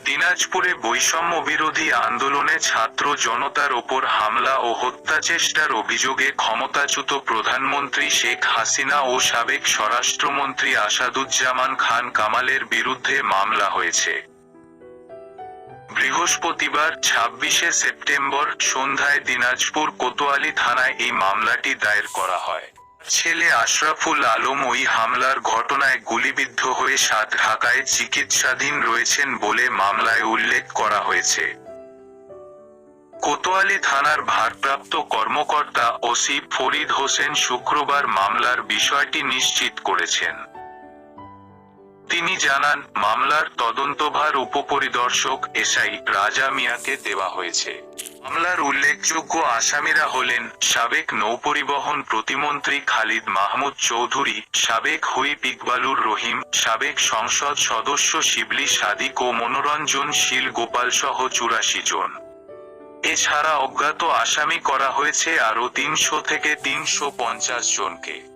দিনাজপুরে বৈষম্য বিরোধী আন্দোলনে ছাত্র জনতার ওপর হামলা ও হত্যাচেষ্টার অভিযোগে ক্ষমতাচ্যুত প্রধানমন্ত্রী শেখ হাসিনা ও সাবেক স্বরাষ্ট্রমন্ত্রী আসাদুজ্জামান খান কামালের বিরুদ্ধে মামলা হয়েছে। বৃহস্পতিবার, ছাব্বিশে সেপ্টেম্বর সন্ধ্যায় দিনাজপুর কোতোয়ালি থানায় এই মামলাটি দায়ের করা হয়। ছেলে আশরাফুল আলম ওই হামলার ঘটনায় গুলিবিদ্ধ হয়ে সাত ঢাকায় চিকিৎসাধীন রয়েছেন বলে মামলায় উল্লেখ করা হয়েছে। কোতোয়ালি থানার ভারপ্রাপ্ত কর্মকর্তা ওসি ফরিদ হোসেন শুক্রবার মামলার বিষয়টি নিশ্চিত করেছেন। তিনি জানান, মামলার তদন্তভার উপপরিদর্শক এসআই রাজা মিয়াকে দেওয়া হয়েছে। মামলার উল্লেখযোগ্য আসামিরা হলেন সাবেক নৌপরিবহন প্রতিমন্ত্রী খালিদ মাহমুদ চৌধুরী, সাবেক হুইপ ইকবালুর রহিম, সাবেক সংসদ সদস্য শিবলি সাদিক ও মনোরঞ্জন শীল গোপাল সহ চুরাশি জন। এছাড়া অজ্ঞাত আসামি করা হয়েছে আরও তিনশো থেকে তিনশো পঞ্চাশ জনকে।